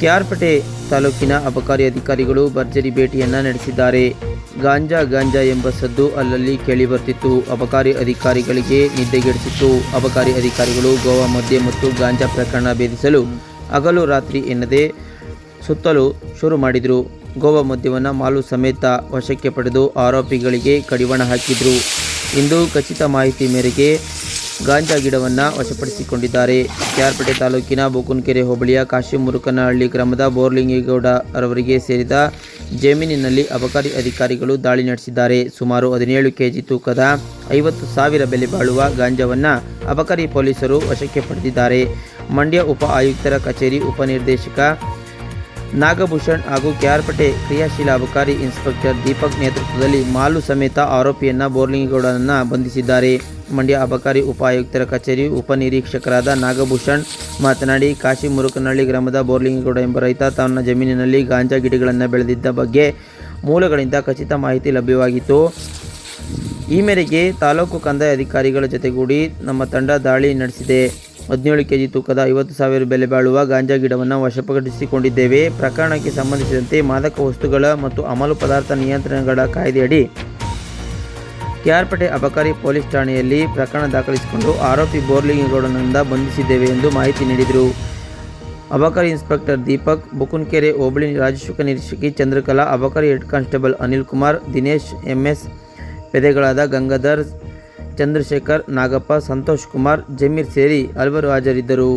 ಕೆಆರ್ಪೇಟೆ ತಾಲೂಕಿನ ಅಬಕಾರಿ ಅಧಿಕಾರಿಗಳು ಭರ್ಜರಿ ಭೇಟಿಯನ್ನ ನಡೆಸಿದ್ದಾರೆ. ಗಾಂಜಾ ಗಾಂಜಾ ಎಂಬ ಸದ್ದು ಅಲ್ಲಲ್ಲಿ ಕೇಳಿಬರ್ತಿತ್ತು. ಅಬಕಾರಿ ಅಧಿಕಾರಿಗಳಿಗೆ ನಿದ್ದೆಗೆಡಿಸಿತ್ತು ಅಬಕಾರಿ ಅಧಿಕಾರಿಗಳು ಗೋವಾ ಮದ್ಯ ಮತ್ತು ಗಾಂಜಾ ಪ್ರಕರಣ ಭೇದಿಸಲು ಹಗಲು ರಾತ್ರಿ ಎನ್ನದೆ ಸುತ್ತಲು ಶುರು ಮಾಡಿದರು. ಗೋವಾ ಮದ್ಯವನ್ನು ಮಾಲು ಸಮೇತ ವಶಕ್ಕೆ ಪಡೆದು ಆರೋಪಿಗಳಿಗೆ ಕಡಿವಾಣ ಹಾಕಿದರು. ಇಂದು ಖಚಿತ ಮಾಹಿತಿ ಮೇರೆಗೆ ಗಾಂಜಾ ಗಿಡವನ್ನು ವಶಪಡಿಸಿಕೊಂಡಿದ್ದಾರೆ. ಕ್ಯಾರ್ಪೇಟೆ ತಾಲೂಕಿನ ಬುಕುನ್ಕೆರೆ ಹೋಬಳಿಯ ಕಾಶಿಮುರುಕನಹಳ್ಳಿ ಗ್ರಾಮದ ಬೋರ್ಲಿಂಗೇಗೌಡ ಅವರಿಗೆ ಸೇರಿದ ಜಮೀನಿನಲ್ಲಿ ಅಬಕಾರಿ ಅಧಿಕಾರಿಗಳು ದಾಳಿ ನಡೆಸಿದ್ದಾರೆ. ಸುಮಾರು ಹದಿನೇಳು ಕೆಜಿ ತೂಕದ ಐವತ್ತು ಸಾವಿರ ಬೆಲೆ ಬಾಳುವ ಗಾಂಜಾವನ್ನು ಅಬಕಾರಿ ಪೊಲೀಸರು ವಶಕ್ಕೆ ಪಡೆದಿದ್ದಾರೆ. ಮಂಡ್ಯ ಉಪ ಆಯುಕ್ತರ ಕಚೇರಿ ಉಪನಿರ್ದೇಶಕ ನಾಗಭೂಷಣ್ ಹಾಗೂ ಕ್ಯಾರ್ಪಟೆ ಕ್ರಿಯಾಶೀಲ ಅಬಕಾರಿ ಇನ್ಸ್ಪೆಕ್ಟರ್ ದೀಪಕ್ ನೇತೃತ್ವದಲ್ಲಿ ಮಾಲು ಸಮೇತ ಆರೋಪಿಯನ್ನ ಬೋರ್ಲಿಂಗೇಗೌಡನನ್ನು ಬಂಧಿಸಿದ್ದಾರೆ. ಮಂಡ್ಯ ಅಬಕಾರಿ ಉಪಾಯುಕ್ತರ ಕಚೇರಿ ಉಪನಿರೀಕ್ಷಕರಾದ ನಾಗಭೂಷಣ್ ಮಾತನಾಡಿ ಕಾಶಿ ಮುರುಕನಹಳ್ಳಿ ಗ್ರಾಮದ ಬೋರ್ಲಿಂಗೇಗೌಡ ಎಂಬ ರೈತ ತನ್ನ ಜಮೀನಿನಲ್ಲಿ ಗಾಂಜಾ ಗಿಡಗಳನ್ನು ಬೆಳೆದಿದ್ದ ಬಗ್ಗೆ ಮೂಲಗಳಿಂದ ಖಚಿತ ಮಾಹಿತಿ ಲಭ್ಯವಾಗಿತ್ತು. ಈ ಮೇರೆಗೆ ತಾಲೂಕು ಕಂದಾಯ ಅಧಿಕಾರಿಗಳ ಜೊತೆಗೂಡಿ ನಮ್ಮ ತಂಡ ದಾಳಿ ನಡೆಸಿದೆ. ಹದಿನೇಳು ಕೆಜಿ ತೂಕದ ಐವತ್ತು ಸಾವಿರ ಬೆಲೆ ಬಾಳುವ ಗಾಂಜಾ ಗಿಡವನ್ನು ವಶಪಡಿಸಿಕೊಂಡಿದ್ದೇವೆ. ಪ್ರಕರಣಕ್ಕೆ ಸಂಬಂಧಿಸಿದಂತೆ ಮಾದಕ ವಸ್ತುಗಳ ಮತ್ತು ಅಮಲು ಪದಾರ್ಥ ನಿಯಂತ್ರಣಗಳ ಕಾಯ್ದೆಯಡಿ ಕೆಆರ್ಪೇಟೆ ಅಬಕಾರಿ ಪೊಲೀಸ್ ಠಾಣೆಯಲ್ಲಿ ಪ್ರಕರಣ ದಾಖಲಿಸಿಕೊಂಡು ಆರೋಪಿ ಬೋರ್ಲಿಂಗೇಗೌಡನಿಂದ ಬಂಧಿಸಿದ್ದೇವೆ ಎಂದು ಮಾಹಿತಿ ನೀಡಿದರು. ಅಬಕಾರಿ ಇನ್ಸ್ಪೆಕ್ಟರ್ ದೀಪಕ್, ಬುಕುನ್ಕೆರೆ ಹೋಬಳಿ ರಾಜಶುಕ ನಿರೀಕ್ಷಕಿ ಚಂದ್ರಕಲಾ, ಅಬಕಾರಿ head constable Anil Kumar Dinesh, MS ಪೆದೆಗಳಾದ Gangadhar, Chandrashekhar, Nagappa Santosh Kumar Zameer ಸೇರಿ ಹಲವರು ಹಾಜರಿದ್ದರು.